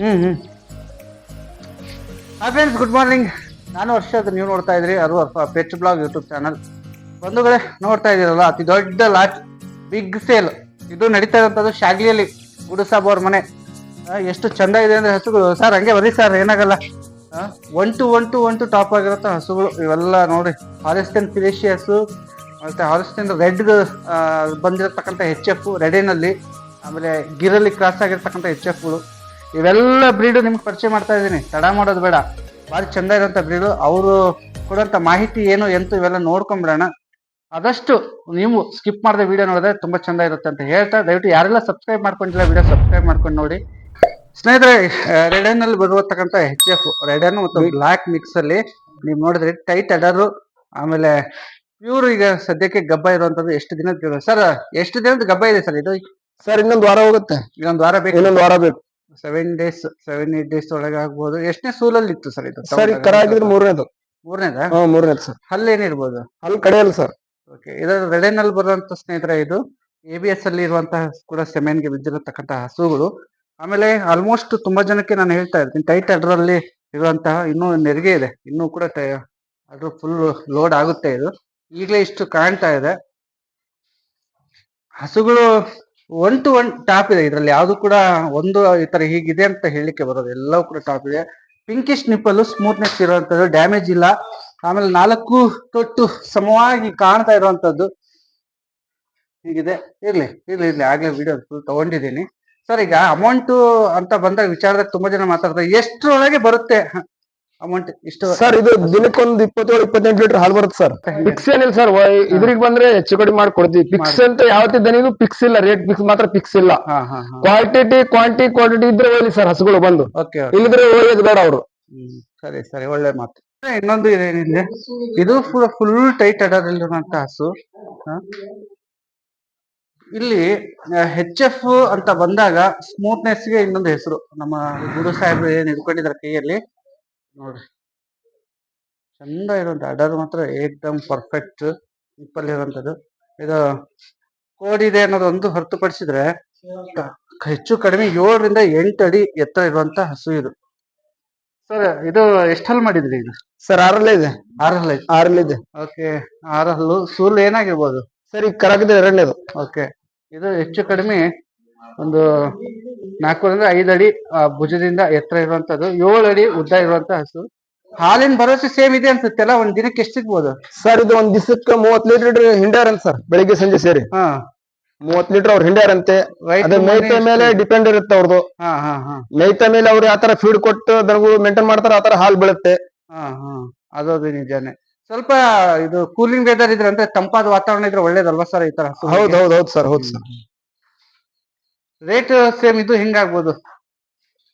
ಹ್ಮ್ ಹ್ಞೂ hi friends good morning ನಾನು ವರ್ಷ ಅದು ನೀವು ನೋಡ್ತಾ ಇದ್ರಿ ಅದು ಪೆಚ್ ಬ್ಲಾಗ್ ಯೂಟ್ಯೂಬ್ ಚಾನಲ್ ಬಂಧುಗಳೇ, ನೋಡ್ತಾ ಇದ್ದೀರಲ್ಲ, ಅತಿ ದೊಡ್ಡ ಲಾಟ್ ಬಿಗ್ ಸೇಲ್ ಇದು ನಡೀತಾ ಇರೋಂಥದ್ದು ಶಾಗ್ಲಿಯಲ್ಲಿ, ಗುಡುಸಾಬ್ ಅವ್ರ ಮನೆ. ಎಷ್ಟು ಚಂದ ಇದೆ ಅಂದರೆ ಹಸುಗಳು. ಸರ್, ಹಂಗೆ ಬರ್ರಿ ಸರ್, ಏನಾಗಲ್ಲ. One two one two one two top ಆಗಿರುತ್ತ ಹಸುಗಳು, ಇವೆಲ್ಲ ನೋಡಿ. ಹಾಲಿಸ್ಟನ್ ಫಿಲೇಶಿಯಸ್ ಮತ್ತು ಹಾಲಿಸ್ಟನ್ ರೆಡ್ ಬಂದಿರತಕ್ಕಂಥ ಹೆಚ್ ಎಫ್ ರೆಡಿನಲ್ಲಿ ಆಮೇಲೆ ಗಿರಲ್ಲಿ ಕ್ರಾಸ್ ಆಗಿರ್ತಕ್ಕಂಥ ಎಚ್ ಎಫ್ಗಳು ಇವೆಲ್ಲ ಬ್ರೀಡು ನಿಮ್ಗೆ ಪರಿಚಯ ಮಾಡ್ತಾ ಇದ್ದೀನಿ. ತಡ ಮಾಡೋದು ಬೇಡ. ಭಾರಿ ಚಂದ ಇರೋಂಥ ಬ್ರೀಡು ಅವರು ಕೊಡೋಂಥ ಮಾಹಿತಿ ಏನು ಎಂತ ಇವೆಲ್ಲ ನೋಡ್ಕೊಂಬಿಡೋಣ. ಆದಷ್ಟು ನೀವು ಸ್ಕಿಪ್ ಮಾಡಿದ ವಿಡಿಯೋ ನೋಡಿದ್ರೆ ತುಂಬಾ ಚಂದ ಇರುತ್ತೆ ಅಂತ ಹೇಳ್ತಾ ದಯವಿಟ್ಟು ಯಾರೆಲ್ಲ ಸಬ್ಸ್ಕ್ರೈಬ್ ಮಾಡ್ಕೊಂಡಿಲ್ಲ ವಿಡಿಯೋ ಸಬ್ಸ್ಕ್ರೈಬ್ ಮಾಡ್ಕೊಂಡು ನೋಡಿ. ಸ್ನೇಹಿತರೆ ರೆಡನ್ ಅಲ್ಲಿ ಬರುವತಕ್ಕಂಥ ಎಚ್ ಎಫ್ ರೆಡನ್ ಮತ್ತು ಬ್ಲ್ಯಾಕ್ ಮಿಕ್ಸ್ ಅಲ್ಲಿ ನೀವು ನೋಡಿದ್ರೆ ಟೈಟ್ ಅಡರು ಆಮೇಲೆ ಪ್ಯೂರ್ ಈಗ ಸದ್ಯಕ್ಕೆ ಗಬ್ಬ ಇರುವಂತದ್ದು ಎಷ್ಟು ದಿನದ ಸರ್ ಎಷ್ಟು ದಿನದ ಗಬ್ಬ ಇದೆ ಸರ್ ಇದು? ಸರ್ ಇನ್ನೊಂದು ವಾರ ಹೋಗುತ್ತೆ. ಇನ್ನೊಂದು ವಾರ ಬೇಕು. ಇನ್ನೊಂದು ವಾರ ಬೇಕು. Seven days seven eight days ಒಳಗೆ ಆಗ್ಬೋದು. ಎಷ್ಟನೇ ಸೂಲಲ್ಲಿ ಇತ್ತು ಸರ್ ಇದು ಸರ್ ಈಗ ಕರ ಆಗಿದ್ರೆ ಮೂರನೇದು. ಮೂರನೇದ? ಹಾ ಮೂರನೇದು ಸರ್. ಹಲ್ಲೇನಿರ್ಬೋದು ಅಲ್ಲಿ ಕಡೆಯಲ್ಲ ಸರ್. ಓಕೆ ಇದರ ರೆಡೆನಲ್ಲಿ ಬರುವಂತ ಸ್ನೇಹಿತರೆ ಇದು. ಎ ಬಿ ಎಸ್ ಅಲ್ಲಿ ಇರುವಂತಹ ಕೂಡ ಸೆಮೆನ್ಗೆ ಬಿದ್ದಿರತಕ್ಕಂತಹ ಹಸುಗಳು. ಆಮೇಲೆ ಆಲ್ಮೋಸ್ಟ್ ತುಂಬಾ ಜನಕ್ಕೆ ನಾನು ಹೇಳ್ತಾ ಇರ್ತೀನಿ ಟೈಟ್ ಅಡ್ರಲ್ಲಿ ಇರುವಂತಹ ಇನ್ನೂ ನೆರಿಗೆ ಇದೆ. ಇನ್ನೂ ಕೂಡ ಅದ್ರ ಫುಲ್ ಲೋಡ್ ಆಗುತ್ತೆ ಇದು. ಈಗಲೇ ಇಷ್ಟು ಕಾಣ್ತಾ ಇದೆ. ಹಸುಗಳು ಒನ್ ಟು ಒನ್ ಟಾಪ್ ಇದೆ. ಇದರಲ್ಲಿ ಯಾವುದು ಕೂಡ ಒಂದು ಈ ತರ ಹೀಗಿದೆ ಅಂತ ಹೇಳಲಿಕ್ಕೆ ಬರೋದು. ಎಲ್ಲವೂ ಕೂಡ ಟಾಪ್ ಇದೆ. ಪಿಂಕಿಶ್ ನಿಪ್ಪಲು ಸ್ಮೂತ್ನೆಸ್ ಇರುವಂತದ್ದು ಡ್ಯಾಮೇಜ್ ಇಲ್ಲ. ಆಮೇಲೆ ನಾಲ್ಕು ತೊಟ್ಟು ಸಮವಾಗಿ ಕಾಣ್ತಾ ಇರುವಂತದ್ದು ಹೀಗಿದೆ. ಇರ್ಲಿ ಇರ್ಲಿ ಇರ್ಲಿ. ಆಗ್ಲೇ ವಿಡಿಯೋ ತಗೊಂಡಿದ್ದೀನಿ. ಸರ್, ಈಗ ಅಮೌಂಟ್ ಅಂತ ಬಂದಾಗ ವಿಚಾರದಾಗ ತುಂಬಾ ಜನ ಮಾತಾಡ್ತಾರೆ. ಎಷ್ಟರೊಳಗೆ ಬರುತ್ತೆ? ಅಮೌಂಟ್ ಇಷ್ಟು ಸರ್ ಇದು ದಿನಕ್ಕೊಂದು ಇಪ್ಪತ್ತೇಳು ಇಪ್ಪತ್ತೆಂಟು ಲೀಟರ್ ಹಾಲು ಬರುತ್ತೆ ಸರ್ ಫಿಕ್ಸ್ ಏನಿಲ್ಲ ಸರ್ ಇದ್ರಿಗೆ ಬಂದ್ರೆ ಹೆಚ್ಚು ಕಡಿಮೆ ಮಾಡ್ಕೊಡ್ತೀವಿ. ಫಿಕ್ಸ್ ಅಂತ ಯಾವತ್ತೇ ದನಿಗೂ ಫಿಕ್ಸ್ ಇಲ್ಲ ರೇಟ್ ಫಿಕ್ಸ್ ಮಾತ್ರ ಫಿಕ್ಸ್ ಇಲ್ಲ. ಕ್ವಾಲಿಟಿ ಹಾ ಹಾ. ಕ್ವಾಂಟಿಟಿ ಕ್ವಾಂಟಿ ಕ್ವಾಂಟಿಟಿ ಇದ್ರೆ ಹೋಗ್ಲಿ ಸರ್ ಹಸುಗಳು ಬಂದು. ಓಕೆ ಇಲ್ಲಿದ್ರೆ ಹೋಗೋದು ಬೇಡ ಅವರು. ಸರಿ ಸರಿ ಒಳ್ಳೆ ಮಾತು. ಇನ್ನೊಂದು ಏನಿದೆ ಇದು ಫುಲ್ ಫುಲ್ ಟೈಟ್ ಅಡರಿರುವಂತ ಹಸು? ಇಲ್ಲಿ ಹೆಚ್ ಎಫ್ ಅಂತ ಬಂದಾಗ ಸ್ಮೂತ್ನೆಸ್ಗೆ ಇನ್ನೊಂದು ಹೆಸರು. ನಮ್ಮ ಗುರು ಸಾಹೇಬ್ರು ಏನ್ ಹಿಡ್ಕೊಂಡಿದ್ದಾರೆ ಕೈಯಲ್ಲಿ. ನೋಡ್ರಿ. ಚಂದ ಇರುವಂತ ಅಡರ್ ಮಾತ್ರ ಏಕ್ದಮ್ ಪರ್ಫೆಕ್ಟ್ ಸಿಂಪಲ್ ಇರುವಂತದ್ದು. ಇದು ಕೋಡಿದೆ ಅನ್ನೋದು ಒಂದು ಹೊರತುಪಡಿಸಿದ್ರೆ ಹೆಚ್ಚು ಕಡಿಮೆ ಏಳರಿಂದ ಎಂಟು ಅಡಿ ಎತ್ತರ ಇರುವಂತ ಹಸು ಇದು. ಸರ್ ಇದು ಎಷ್ಟಲ್ಲಿ ಮಾಡಿದ್ರಿ ಇದು? ಸರ್ ಆರಲ್ಲ ಇದೆ. ಆರಲ್ಲ ಇದೆ? ಆರಲ್ಲ ಇದೆ. ಓಕೆ ಆರಲ್ಲು ಸೂಲ್ ಏನಾಗಿರ್ಬೋದು? ಸರ್ ಈಗ ಕರಗಿದೆ ಎರಡನೇದು. ಓಕೆ ಇದು ಹೆಚ್ಚು ಕಡಿಮೆ ಒಂದು ನಾಲ್ಕರಿಂದ ಐದು ಅಡಿ ಆ, ಭುಜದಿಂದ ಎತ್ತರ ಇರುವಂತದ್ದು ಏಳು ಅಡಿ ಉದ್ದ ಇರುವಂತ ಹಸು. ಹಾಲಿನ ಭರವಸೆ ಸೇಮ್ ಇದೆ ಅನ್ಸುತ್ತಲ್ಲ ಒಂದ್ ದಿನಕ್ಕೆ ಎಷ್ಟು ಸಿಗ್ಬೋದು? ಸರ್ ಇದು ಒಂದ್ ದಿವಸಕ್ಕೆ ಮೂವತ್ ಲೀಟರ್ ಹಿಂಡ್ಯಾರಂತ ಸರ್ ಬೆಳಿಗ್ಗೆ ಸಂಜೆ ಸೇರಿ. ಹಾ. ಮೂವತ್ ಲೀಟರ್ ಅವ್ರು ಹಿಂಡ್ಯಾರಂತೆ. ಅಂತೆ ಮೈತ ಮೇಯ್ತ ಮೇಲೆ ಡಿಪೆಂಡ್ ಇರುತ್ತೆ ಅವ್ರದ್ದು ಹಾ ಹಾ ಹಾ. ಮೇಯ್ತ ಮೇಲೆ ಅವ್ರು ಯಾವ ತರ ಫೀಡ್ ಕೊಟ್ಟು ದನಗಳು ಮೇಂಟೈನ್ ಮಾಡ್ತಾರ ಆ ತರ ಹಾಲು ಬೀಳುತ್ತೆ. ಹಾ ಹಾ. ಅದದು ನಿಜಾನೇ. ಸ್ವಲ್ಪ ಇದು ಕೂಲಿಂಗ್ ವೆದರ್ ಇದ್ರೆ ಅಂದ್ರೆ ತಂಪಾದ ವಾತಾವರಣ ಇದ್ರೆ ಒಳ್ಳೇದಲ್ವಾ ಸರ್ ಈ ತರ ಹೌದ್ ಹೌದ್ ಹೌದ್ ಸರ್ ಹೌದ್ ಸರ್. ರೇಟ್ ಸೇಮ್ ಇದು ಹೆಂಗಾಗ್ಬೋದು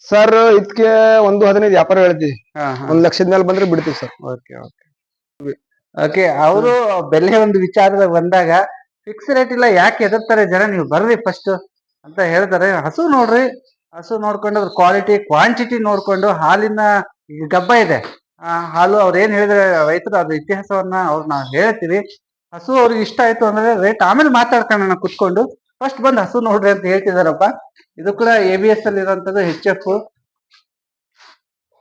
ಸರ್ ಇದಕ್ಕೆ ಒಂದು ಹದಿನೈದು ವ್ಯಾಪಾರ ಹೇಳ್ತೀವಿ. ಒಂದ್ ಲಕ್ಷದ ಮೇಲೆ ಬಂದ್ರೆ ಬಿಡ್ತೀವಿ ಸರ್ ಓಕೆ ಓಕೆ ಓಕೆ ಅವರು ಬೆಲೆ ಒಂದು ವಿಚಾರದಾಗ ಬಂದಾಗ ಫಿಕ್ಸ್ ರೇಟ್ ಇಲ್ಲ ಯಾಕೆ ಎದುರ್ತಾರೆ ಜನ? ನೀವು ಬರ್ರಿ ಫಸ್ಟ್ ಅಂತ ಹೇಳ್ತಾರೆ. ಹಸು ನೋಡ್ರಿ ಹಸು ನೋಡ್ಕೊಂಡು ಅದ್ರ ಕ್ವಾಲಿಟಿ ಕ್ವಾಂಟಿಟಿ ನೋಡ್ಕೊಂಡು ಹಾಲಿನ ಈಗ ಗಬ್ಬ ಇದೆ. ಆ ಹಾಲು ಅವ್ರು ಏನ್ ಹೇಳಿದ್ರೆ ರೈತರು ಅದ್ರ ಇತಿಹಾಸವನ್ನ ಅವ್ರು ನಾವು ಹೇಳ್ತೀವಿ. ಹಸು ಅವ್ರಿಗೆ ಇಷ್ಟ ಆಯ್ತು ಅಂದ್ರೆ ರೇಟ್ ಆಮೇಲೆ ಮಾತಾಡ್ಕೊಳ್ಳೋಣ ಕುತ್ಕೊಂಡು. ಫಸ್ಟ್ ಬಂದು ಹಸು ನೋಡ್ರಿ ಅಂತ ಹೇಳ್ತಿದಾರಪ್ಪ. ಇದು ಕೂಡ ಎ ಬಿ ಎಸ್ ಅಲ್ಲಿ ಇರುವಂತದ್ದು ಹೆಚ್ ಎಫ್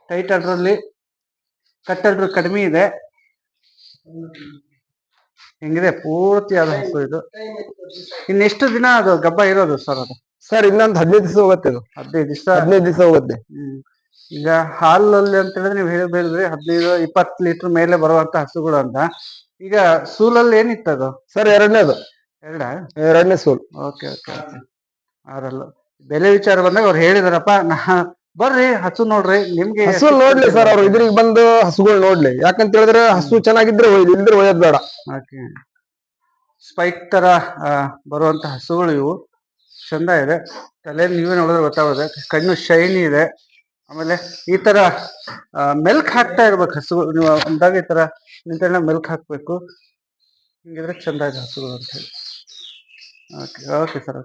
ಟೈಟ್ ಅಡ್ರಲ್ಲಿ ಕಟ್ಟಡ್ರು ಕಡಿಮೆ ಇದೆ. ಹೆಂಗಿದೆ? ಪೂರ್ತಿ ಆದ ಹಸು ಇದು. ಇನ್ನೆಷ್ಟು ದಿನ ಅದು ಗಬ್ಬ ಇರೋದು ಸರ್ ಅದು? ಸರ್ ಇನ್ನೊಂದು ಹದಿನೈದು ದಿವಸ ಹೋಗುತ್ತೆ ಇದು. ಹದಿನೈದು ದಿವಸ? ಹದಿನೈದು ದಿವಸ ಹೋಗುತ್ತೆ. ಹ್ಮ್. ಈಗ ಹಾಲಲ್ಲಿ ಅಂತ ಹೇಳಿದ್ರೆ ನೀವು ಹೇಳಿದ್ರೆ ಹದಿನೈದು ಇಪ್ಪತ್ತು ಲೀಟರ್ ಮೇಲೆ ಬರುವಂತ ಹಸುಗಳು ಅಂತ. ಈಗ ಸೂಲಲ್ಲಿ ಏನಿತ್ತು ಅದು? ಸರ್ ಎರಡನೇದು. ಎರಡ? ಎರಡನೇ ಸೋಲ್. Okay okay ಆರಲ್ಲ. ಬೆಲೆ ವಿಚಾರ ಬಂದಾಗ ಅವ್ರು ಹೇಳಿದಾರಪ್ಪ ನಾ ಬರ್ರಿ ಹಸು ನೋಡ್ರಿ ನಿಮ್ಗೆ ಹಸು ನೋಡ್ಲಿ ಸರ್ ಅವ್ರು ಇದ್ರಿಗೆ ಬಂದು ಹಸುಗಳು ನೋಡ್ಲಿ. ಯಾಕಂತ ಹೇಳಿದ್ರೆ ಹಸು ಚೆನ್ನಾಗಿದ್ರೆ ಒಯ್ದು ಇಲ್ದ್ರೆ ಒಯ್ಯೋದ್ ಬೇಡ. ಓಕೆ. ಸ್ಪೈಕ್ ತರ ಬರುವಂತ ಹಸುಗಳು ಇವು. ಚಂದ ಇದೆ. ತಲೆ ನೀವೇ ನೋಡಿದ್ರೆ ಗೊತ್ತಾಗುತ್ತೆ. ಕಣ್ಣು ಶೈನಿ ಇದೆ. ಆಮೇಲೆ ಈ ತರ ಮೆಲ್ಕ್ ಹಾಕ್ತಾ ಇರ್ಬೇಕು ಹಸುಗಳು ನೀವು ಅಂದಾಗ ಈ ತರ ನಿಂತ ಮೆಲ್ಕ್ ಹಾಕ್ಬೇಕು. ಹಿಂಗಿದ್ರೆ ಚಂದ ಇದೆ ಹಸುಗಳು ಅಂತ ಹೇಳಿ. ಓಕೆ ಓಕೆ ಸರ್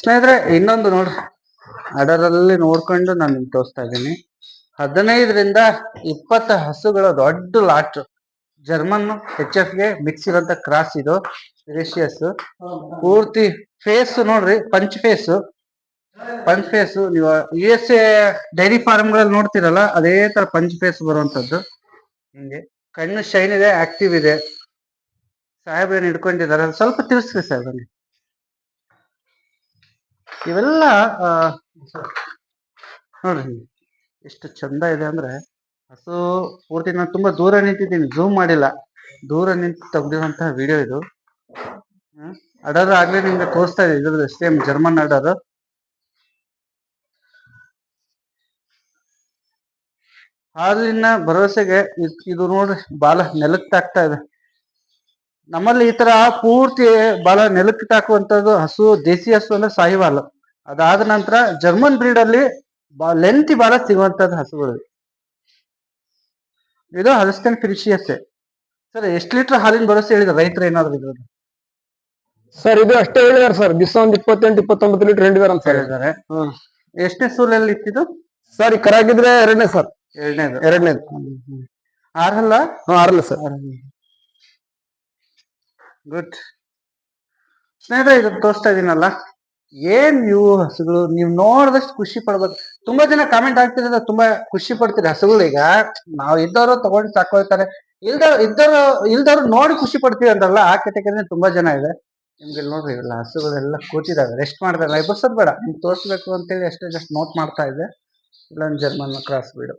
ಸ್ನೇಹಿತರೆ, ಇನ್ನೊಂದು ನೋಡ್ರಿ. ಅದರಲ್ಲಿ ನೋಡ್ಕೊಂಡು ನಾನು ನಿಮ್ಗೆ ತೋರಿಸ್ತಾ ಇದ್ದೀನಿ. ಹದಿನೈದರಿಂದ ಇಪ್ಪತ್ತು ಹಸುಗಳ ದೊಡ್ಡ ಲಾಟ್ ಜರ್ಮನ್ ಎಚ್ ಎಫ್ಗೆ ಮಿಕ್ಸ್ ಇರೋಂತ ಕ್ರಾಸ್ ಇದು ರೇಷಿಯಸ್ ಪೂರ್ತಿ ಫೇಸ್ ನೋಡ್ರಿ ಪಂಚ್ ಫೇಸ್ ಪಂಚ್ ಫೇಸ್ ನೀವು ಯು ಎಸ್ ಎ ಡೈರಿ ಫಾರ್ಮ್ಗಳಲ್ಲಿ ನೋಡ್ತಿರಲ್ಲ, ಅದೇ ತರ ಪಂಚ್ ಫೇಸ್ ಬರುವಂತದ್ದು. ಹಿಂಗೆ. ಕಣ್ಣು ಶೈನ್ ಇದೆ ಆಕ್ಟಿವ್ ಇದೆ. ಸಾಹೇಬ್ರೇನ್ ಹಿಡ್ಕೊಂಡಿದ್ದಾರೆ? ಸ್ವಲ್ಪ ತಿಳಿಸ್ರಿ ಸರ್ ಬನ್ನಿ. ಇವೆಲ್ಲ ನೋಡ್ರಿ ಎಷ್ಟು ಚಂದ ಇದೆ ಅಂದ್ರೆ, ಹಸು, ಪೂರ್ತಿ ನಾನು ತುಂಬಾ ದೂರ ನಿಂತಿದ್ದೀನಿ ಝೂಮ್ ಮಾಡಿಲ್ಲ. ದೂರ ನಿಂತು ತೆಗ್ದಿರುವಂತಹ ವಿಡಿಯೋ ಇದು. ಅಡರ್ ಆಗ್ಲೇ ನಿಮ್ಗೆ ತೋರಿಸ್ತಾ ಇದೆ ಇದ್ರದ್ದು ಸೇಮ್ ಜರ್ಮನ್ ಅಡರ್ ಹಾಲಿನ ಭರವಸೆಗೆ ಇದು ನೋಡ್ರಿ, ಬಾಲ ನೆಲಕ್ಕೆ ಇದೆ. ನಮ್ಮಲ್ಲಿ ಈ ತರ ಪೂರ್ತಿ ಬಹಳ ನೆಲಕ್ಕೆ ತಾಕುವಂತದ್ದು ಹಸು ದೇಸಿ ಹಸು ಅಂದ್ರೆ ಸಾಹಿವಾಲ್. ಅದಾದ ನಂತರ ಜರ್ಮನ್ ಬ್ರೀಡ್ ಅಲ್ಲಿ ಲೆಂತಿ ಬಹಳ ಸಿಗುವಂತದ್ದು ಹಸುಗಳು. ಇದು ಹಲಸ್ಟನ್ ಫಿನಿಶಿಯಸ್ ಸರ್ ಎಷ್ಟು ಲೀಟರ್ ಹಾಲಿನ ಭರವಸೆ ಹೇಳಿದ ರೈತರು ಏನಾದ್ರು ಇದ್ರದ್ದು? ಸರ್ ಇದು ಅಷ್ಟೇ ಹೇಳಿದಾರೆ ಸರ್. ದಿವಸ ಒಂದ್ ಇಪ್ಪತ್ತೆಂಟು ಇಪ್ಪತ್ತೊಂಬತ್ತು ಲೀಟರ್ ಹೇಳಿದಾರೆ ಅಂತ ಹೇಳಿದ್ದಾರೆ ಎಷ್ಟನೇ ಸೂಲಲ್ಲಿ ಇತ್ತಿದ್ದು ಸರ್ ಕರಾಗಿದ್ರೆ ಎರಡನೇ ಸರ್. ಎರಡನೇದು. ಎರಡನೇದು. ಆರಲ್ಲ? ಹ್ಮ್ ಆರಲ್ಲ ಸರ್. ಗುಡ್ ಸ್ನೇಹಿತರೆ, ಇದನ್ನ ತೋರಿಸ್ತಾ ಇದೀನಲ್ಲ? ಏನ್ ನೀವು ಹಸುಗಳು? ನೀವು ನೋಡಿದಷ್ಟು ಖುಷಿ ಪಡ್ಬೇಕು. ತುಂಬಾ ಜನ ಕಾಮೆಂಟ್ ಆಗ್ತಿದ್ರೆ ತುಂಬಾ ಖುಷಿ ಪಡ್ತೀರಿ ಹಸುಗಳು ಈಗ. ನಾವು ಇದ್ದವರು ತಗೊಂಡು ಸಾಕೋತಾರೆ ಇಲ್ದ ಇದ್ದವರು, ಇಲ್ದವ್ರು ನೋಡಿ ಖುಷಿ ಪಡ್ತೀವಿ ಅಂತಲ್ಲ ಆ ಕೆಟಗರಿ ತುಂಬಾ ಜನ ಇದೆ. ನಿಮ್ಗೆ ನೋಡ್ರಿ ಇಲ್ಲ ಹಸುಗಳೆಲ್ಲ ಕೂತಿದಾವೆ. ರೆಸ್ಟ್ ಮಾಡ್ತಾರೆ. ಎಬ್ಬರ್ಸೋದ್ ಬೇಡ. ನಿಮ್ಗೆ ತೋರಿಸ್ಬೇಕು ಅಂತೇಳಿ ಅಷ್ಟೇ ಜಸ್ಟ್ ನೋಟ್ ಮಾಡ್ತಾ ಇದೆ ಇಲ್ಲೊಂದು ಜರ್ಮನ್ ಕ್ರಾಸ್ ಬೀಡು.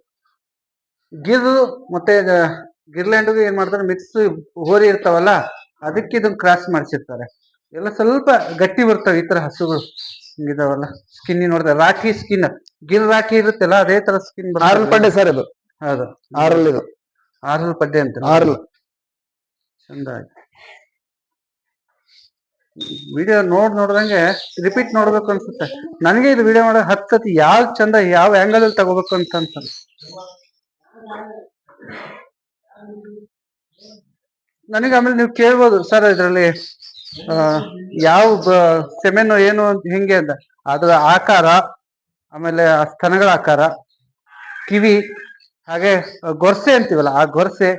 ಗಿರ್ ಮತ್ತೆ, ಗಿರ್ಲ್ಯಾಂಡ್ಗೂ ಏನ್ ಮಾಡ್ತಾರೆ? ಮಿಕ್ಸ್ ಹೋರಿ ಇರ್ತಾವಲ್ಲ? ಅದಕ್ಕೆ ಇದನ್ನು ಕ್ರಾಸ್ ಮಾಡಿಸಿರ್ತಾರೆ. ಎಲ್ಲ ಸ್ವಲ್ಪ ಗಟ್ಟಿ ಬರ್ತವೆ ಈ ಥರ ಹಸುಗಳು. ಹಿಂಗಿದಾವಲ್ಲ ಸ್ಕಿನ್ ನೋಡಿದ್ರೆ ರಾಖಿ ಸ್ಕಿನ್ ಗಿಲ್ ರಾಖಿ ಇರುತ್ತಲ್ಲ ಅದೇ ತರ ಸ್ಕಿನ್ ಆರಲ್ ಪಡ್ಡೆ ಸರ್ ಇದು. ಹೌದು. ಆರಲ್ ಇದು. ಆರಲ್ ಪಡ್ಡೆ ಅಂತ. ಆರಲ್. ಚಂದ ವಿಡಿಯೋ ನೋಡ್ ನೋಡ್ದಂಗೆ ರಿಪೀಟ್ ನೋಡ್ಬೇಕು ಅನ್ಸುತ್ತೆ. ನನಗೆ ಇದು ವಿಡಿಯೋ ಮಾಡೋ ಹತ್ತತಿ ಯಾವ ಚಂದ ಯಾವ ಆಂಗಲ್ ಅಲ್ಲಿ ತಗೋಬೇಕು ಅಂತ ನನಗೆ ಆಮೇಲೆ ನೀವು ಕೇಳ್ಬೋದು ಸರ್ ಇದರಲ್ಲಿ ಯಾವ ಸೆಮೆನು ಏನು ಅಂತ ಹೆಂಗೆ ಅಂತ. ಅದರ ಆಕಾರ, ಆಮೇಲೆ ಆ ಸ್ತನಗಳ ಆಕಾರ, ಕಿವಿ, ಹಾಗೆ ಗೊರ್ಸೆ ಅಂತೀವಲ್ಲ, ಆ ಗೊರ್ಸೆ,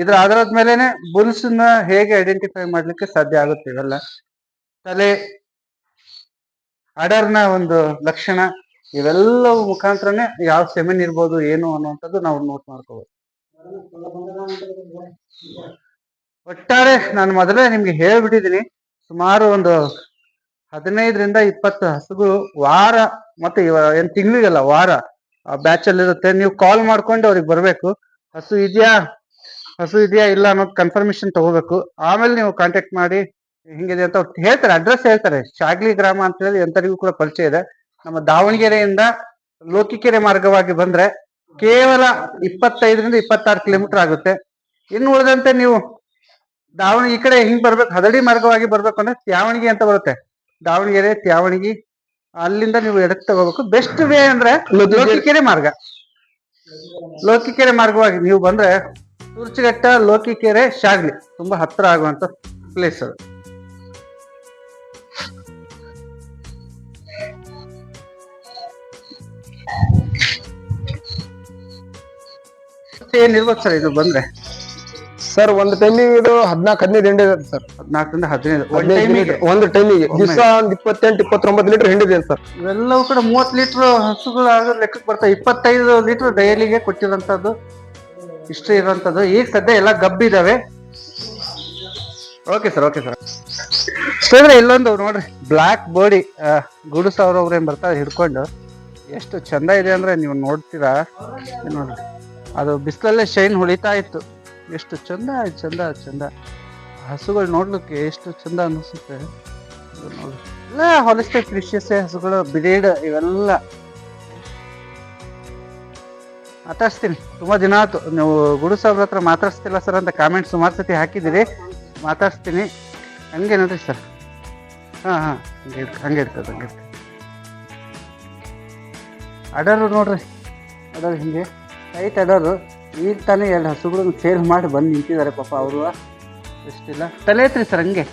ಇದ್ರ ಆಧಾರದ ಮೇಲೆನೆ ಬುಲ್ಸ್ನ ಹೇಗೆ ಐಡೆಂಟಿಫೈ ಮಾಡ್ಲಿಕ್ಕೆ ಸಾಧ್ಯ ಆಗುತ್ತೆ ಇವೆಲ್ಲ. ತಲೆ, ಅಡರ್ನ ಒಂದು ಲಕ್ಷಣ, ಇವೆಲ್ಲವು ಮುಖಾಂತರನೇ ಯಾವ ಸೆಮೆನ್ ಇರ್ಬೋದು, ಏನು ಅನ್ನುವಂಥದ್ದು ನಾವು ನೋಟ್ ಮಾಡ್ಕೋಬಹುದು ಒಟ್ಟಾರೆ ನಾನು ಮೊದಲೇ ನಿಮ್ಗೆ ಹೇಳ್ಬಿಟ್ಟಿದ್ದೀನಿ, ಸುಮಾರು ಒಂದು ಹದಿನೈದರಿಂದ ಇಪ್ಪತ್ತು ಹಸುಗಳು ವಾರ ಮತ್ತೆ ಏನು ತಿಂಗಳಿಗಲ್ಲ, ವಾರ ಬ್ಯಾಚ್ ಅಲ್ಲಿ ಇರುತ್ತೆ. ನೀವು ಕಾಲ್ ಮಾಡ್ಕೊಂಡು ಅವ್ರಿಗೆ ಬರ್ಬೇಕು. ಹಸು ಇದೆಯಾ? ಹಸು ಇದೆಯಾ ಇಲ್ಲ ಅನ್ನೋದು ಕನ್ಫರ್ಮೇಶನ್ ತಗೋಬೇಕು. ಆಮೇಲೆ ನೀವು ಕಾಂಟ್ಯಾಕ್ಟ್ ಮಾಡಿ ಹಿಂಗಿದೆ ಅಂತ ಹೇಳ್ತಾರೆ ಅಡ್ರೆಸ್ ಹೇಳ್ತಾರೆ. ಶಾಗ್ಲಿ ಗ್ರಾಮ ಅಂತ ಹೇಳಿ ಎಂತರಿಗೂ ಕೂಡ ಪರಿಚಯ ಇದೆ. ನಮ್ಮ ದಾವಣಗೆರೆಯಿಂದ ಲೋಕಿಕೆರೆ ಮಾರ್ಗವಾಗಿ ಬಂದ್ರೆ ಕೇವಲ ಇಪ್ಪತ್ತೈದರಿಂದ ಇಪ್ಪತ್ತಾರು ಕಿಲೋಮೀಟರ್ ಆಗುತ್ತೆ. ಇನ್ನು ಉಳಿದಂತೆ ನೀವು ದಾವಣಗೆರೆ ಈ ಕಡೆ ಹಿಂಗ್ ಬರ್ಬೇಕು ಹದಡಿ ಮಾರ್ಗವಾಗಿ ಬರ್ಬೇಕು ಅಂದ್ರೆ ತ್ಯಾವಣಿಗೆ ಅಂತ ಬರುತ್ತೆ. ದಾವಣಗೆರೆ ತ್ಯಾವಣಿಗೆ ಅಲ್ಲಿಂದ ನೀವು ಎಡಕ್ಕೆ ತಗೋಬೇಕು. ಬೆಸ್ಟ್ ವೇ ಅಂದ್ರೆ ಲೋಕಿಕೆರೆ. ಲೋಕಿಕೆರೆ ಮಾರ್ಗ. ಲೋಕಿಕೆರೆ ಮಾರ್ಗವಾಗಿ ನೀವು ಬಂದ್ರೆ ತುರ್ಚಿಘಟ್ಟ ಲೋಕಿಕೆರೆ ಶಾಗ್ಲಿ. ತುಂಬಾ ಹತ್ರ ಆಗುವಂತ ಪ್ಲೇಸ್ ಅದು. ಏನಿರ್ಬೋದು ಸರ್ ಇದು ಬಂದ್ರೆ? ಸರ್ ಒಂದ್ ಟೈಮಿಗೆ ಇದು ಹದಿನಾಲ್ಕು ಹದಿನೈದು ಹಿಂಡಿ ಇದೆ ಸರ್ ಹದಿನಾಲ್ಕರಿಂದ ಹದಿನೈದು ಒಂದ್ ಹದಿನೈದು ಟೈಮಿಗೆ ಲೀಟರ್ ಒಂದು ಟೈಮಿಗೆ ದಿವಸ ಒಂದು ಇಪ್ಪತ್ತೆಂಟು ಇಪ್ಪತ್ತೊಂಬತ್ತು ಲೀಟರ್ ಹಿಂಡಿದೆ ಸರ್ ಇವೆಲ್ಲವೂ ಕೂಡ ಮೂವತ್ತು ಲೀಟರ್ ಹಸುಗಳು ಆಗೋ ಲೆಕ್ಕಕ್ಕೆ ಬರ್ತಾವೆ ಇಪ್ಪತ್ತೈದು ಲೀಟರ್ ಡೈಲಿಗೆ ಕೊಟ್ಟಿರೋಂಥದ್ದು ಇಷ್ಟು ಇರೋಂಥದ್ದು ಈಗ ಸದ್ಯ ಎಲ್ಲ ಗಬ್ಬಿದಾವೆ ಓಕೆ ಸರ್ ಓಕೆ ಸರ್ ಸ್ನೇಹಿತರೆ ಇಲ್ಲೊಂದು ನೋಡ್ರಿ ಬ್ಲ್ಯಾಕ್ ಬೋಡಿ ಗುಡು ಸಾವಿರ ಏನು ಬರ್ತಾ ಬರ್ತಾರೆ ಹಿಡ್ಕೊಂಡು ಎಷ್ಟು ಚಂದ ಇದೆ ಅಂದರೆ ನೀವು ನೋಡ್ತೀರಾ? ನೋಡ್ರಿ. ಅದು ಬಿಸಿಲಲ್ಲೇ ಶೈನ್ ಹೊಳಿತಾ ಇತ್ತು. ಎಷ್ಟು ಚಂದ ಚಂದ ಚಂದ. ಹಸುಗಳು ನೋಡ್ಲಿಕ್ಕೆ ಎಷ್ಟು ಚಂದ ಅನಿಸುತ್ತೆ. ಎಲ್ಲ ಹೊಲಿಸ್ಟರ್ ಕ್ರಿಶಿಯಸ್ ಹಸುಗಳು ಬ್ರೀಡ್ ಇವೆಲ್ಲ. ಮಾತಾಡ್ಸ್ತೀನಿ. ತುಂಬಾ ದಿನ ಆಯ್ತು. ನೀವು ಗುಡು ಸಾಹೇಬ್ರ ಹತ್ರ ಮಾತಾಡ್ಸ್ತಿಲ್ಲ ಸರ್ ಅಂತ ಕಾಮೆಂಟ್ ಸುಮಾರು ಸತಿ ಹಾಕಿದ್ದೀರಿ. ಮಾತಾಡ್ಸ್ತೀನಿ. ಹಂಗೆ ನೋಡ್ರಿ ಸರ್. ಹಾ ಹಾ. ಹಂಗೆ ಹಂಗೆ ಇರ್ತದೆ ಹಂಗೆ ಇರ್ತದೆ ಅಡರು ನೋಡ್ರಿ. ಅಡರು ಹಿಂಗೆ. Tight udder. ಈಗ ತಾನೇ ಎರಡು ಹಸುಗಳನ್ನು ಸೇಲ್ ಮಾಡಿ ಬಂದು ನಿಂತಿದ್ದಾರೆ ಪಾಪ ಅವರು. ಎಷ್ಟಿಲ್ಲ? ತಲೆ ಐತ್ರಿ ಸರ್ ಹಂಗೆ.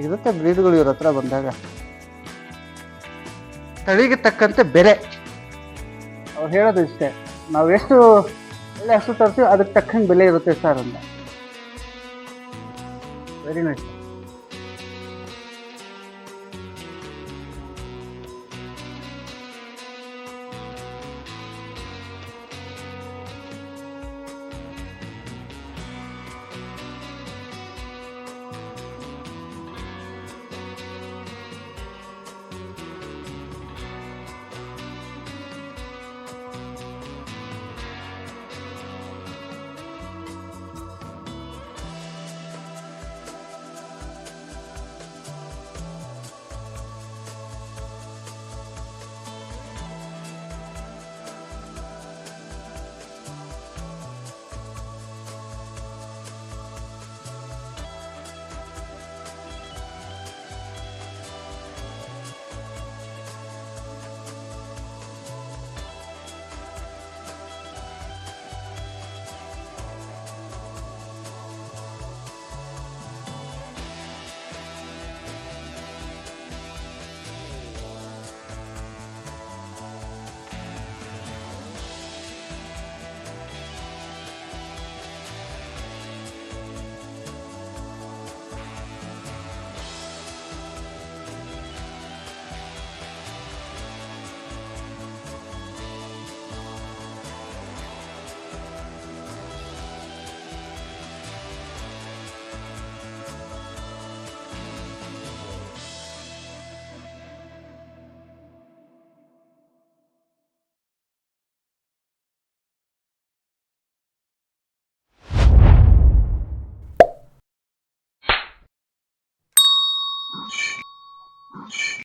ಇರುತ್ತೆ ಬ್ರೀಡ್ಗಳು ಇವ್ರ ಹತ್ರ ಬಂದಾಗ. ತಳಿಗೆ ತಕ್ಕಂತೆ ಬೆಲೆ. ಅವ್ರು ಹೇಳೋದು ಇಷ್ಟೇ, ನಾವು ಎಷ್ಟು ಒಳ್ಳೆ ಹಸು ತರ್ತೀವಿ ಅದಕ್ಕೆ ತಕ್ಕಂಗೆ ಬೆಲೆ ಇರುತ್ತೆ ಸರ್ ಅಂತ. Very nice much.